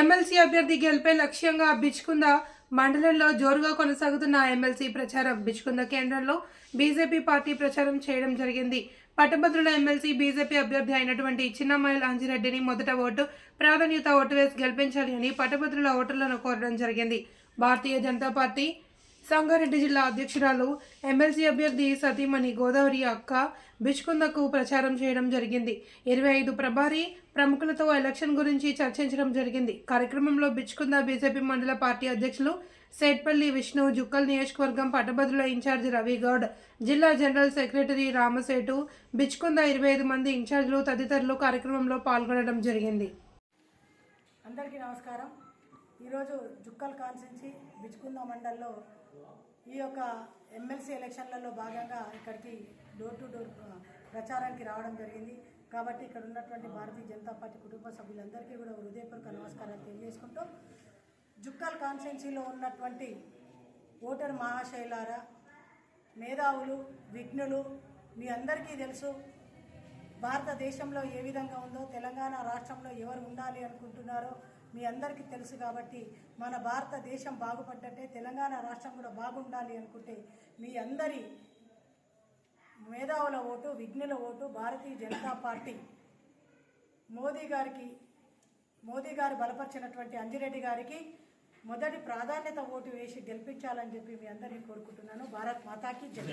MLC అభ్యర్థి గెలిపే లక్ష్యంగా బిచ్కుంద మండలంలో జోరుగా కొనసాగుతున్న ఎమ్మెల్సీ ప్రచారం బిచ్చుకుంద కేంద్రంలో? బీజేపీ పార్టీ ప్రచారం చేయడం జరిగింది. పట్టభద్రుల ఎమ్మెల్సీ బీజేపీ అభ్యర్థి అయినటువంటి చిన్నమైల్ అంజిరెడ్డిని మొదట ఓటు ప్రాధాన్యత ఓటు వేసి గెలిపించాలి అని పట్టభద్రుల ఓటర్లను కోరడం జరిగింది. భారతీయ జనతా పార్టీ సంగారెడ్డి జిల్లా అధ్యక్షురాలు ఎమ్మెల్సీ అభ్యర్థి సతీమణి గోదావరి అక్క బిచ్కుందకు ప్రచారం చేయడం జరిగింది. ఇరవై ఐదు ప్రభారీ ప్రముఖులతో ఎలక్షన్ గురించి చర్చించడం జరిగింది. కార్యక్రమంలో బిచ్కుంద బీజేపీ మండల పార్టీ అధ్యక్షులు సేట్పల్లి విష్ణు జుక్కల్ నియోజకవర్గం పట్టభద్రుల ఇన్ఛార్జ్ రవిగౌడ్ జిల్లా జనరల్ సెక్రటరీ రామసేటు బిచ్కుంద ఇరవై ఐదు మంది ఇన్ఛార్జీలు తదితరులు కార్యక్రమంలో పాల్గొనడం జరిగింది. అందరికీ నమస్కారం. ఈరోజు జుక్కల్ కాన్సెన్సీ బిచ్కుంద మండల్లో ఈ యొక్క ఎమ్మెల్సీ ఎలక్షన్లలో భాగంగా ఇక్కడికి డోర్ టు డోర్ ప్రచారానికి రావడం జరిగింది. కాబట్టి ఇక్కడ ఉన్నటువంటి భారతీయ జనతా పార్టీ కుటుంబ సభ్యులందరికీ కూడా హృదయపూర్వక నమస్కారాలు తెలియజేసుకుంటూ జుక్కల్ కాన్సెన్సీలో ఉన్నటువంటి ఓటర్ మహాశైలారా మేధావులు విఘ్నులు మీ అందరికీ తెలుసు భారతదేశంలో ఏ విధంగా ఉందో తెలంగాణ రాష్ట్రంలో ఎవరు ఉండాలి అనుకుంటున్నారో మీ అందరికీ తెలుసు కాబట్టి మన భారతదేశం బాగుపడ్డట్టే తెలంగాణ రాష్ట్రం కూడా బాగుండాలి అనుకుంటే మీ అందరి మేధావుల ఓటు విఘ్నుల ఓటు భారతీయ జనతా పార్టీ. మోదీ గారికి మోదీ గారు బలపరిచినటువంటి అంజిరెడ్డి గారికి మొదటి ప్రాధాన్యత ఓటు వేసి గెలిపించాలని చెప్పి మీ అందరినీ కోరుకుంటున్నాను. భారత్ మాతాకి జై.